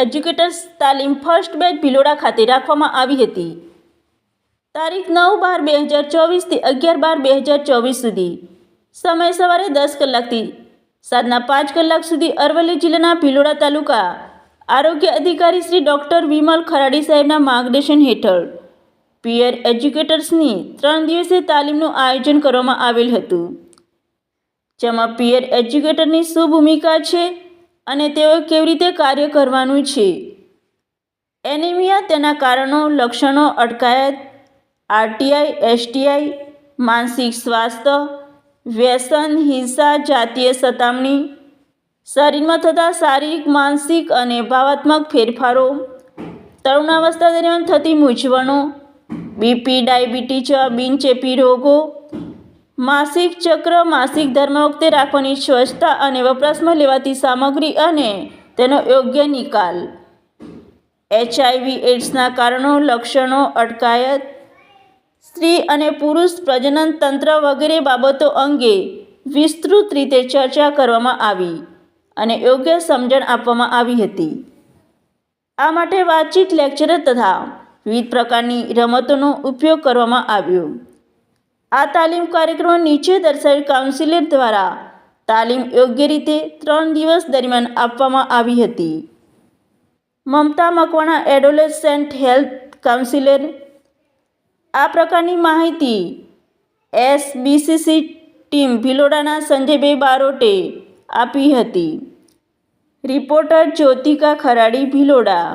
Educators તાલીમ first batch Bhiloda ખાતે રાખવામાં આવી હતી. તારીખ નવ બાર બે હજાર ચોવીસથી અગિયાર બાર બે હજાર ચોવીસ સુધી. સમય સવારે દસ કલાકથી સાંજના પાંચ કલાક સુધી અરવલ્લી જિલ્લાના ભિલોડા તાલુકા આરોગ્ય અધિકારી શ્રી ડૉક્ટર વિમલ ખરાડી સાહેબના માર્ગદર્શન હેઠળ પિયર એજ્યુકેટર્સની ત્રણ દિવસીય તાલીમનું આયોજન કરવામાં આવેલ હતું. જેમાં પિયર એજ્યુકેટરની શું ભૂમિકા છે અને તેઓ કેવી રીતે કાર્ય કરવાનું છે? એનિમિયા તેના કારણો, લક્ષણો અટકાયત, આરટીઆઈ, એસટીઆઈ, માનસિક સ્વાસ્થ્ય, વ્યસન, હિંસા, જાતીય સતામણી, શરીરમાં થતા શારીરિક, માનસિક અને ભાવાત્મક ફેરફારો, તરુણાવસ્થા દરમિયાન થતી મૂંઝવણો, બીપી, ડાયાબિટીસ બિનચેપી રોગો માસિક ચક્ર, માસિક ધર્મ વખતે રાખવાની સ્વચ્છતા અને વપરાશમાં લેવાતી સામગ્રી અને તેનો યોગ્ય નિકાલ. એચઆઈવી એડ્સના કારણો, લક્ષણો, અટકાયત, સ્ત્રી અને પુરુષ પ્રજનન તંત્ર વગેરે બાબતો અંગે વિસ્તૃત રીતે ચર્ચા કરવામાં આવી અને યોગ્ય સમજણ આપવામાં આવી હતી. આ માટે વાતચીત, લેક્ચર તથા વિવિધ પ્રકારની રમતોનો ઉપયોગ કરવામાં આવ્યો. આ તાલીમ કાર્યક્રમ નીચે દર્શાવેલ કાઉન્સિલર દ્વારા તાલીમ યોગ્ય રીતે ત્રણ દિવસ દરમિયાન આપવામાં આવી હતી. Mamta Makwana adolescent health counsellor આ પ્રકારની માહિતી એસબીસીસી ટીમ ભિલોડાના સંજયભાઈ બારોટે આપી હતી. રિપોર્ટર જ્યોતિકા ખરાડી, ભિલોડા.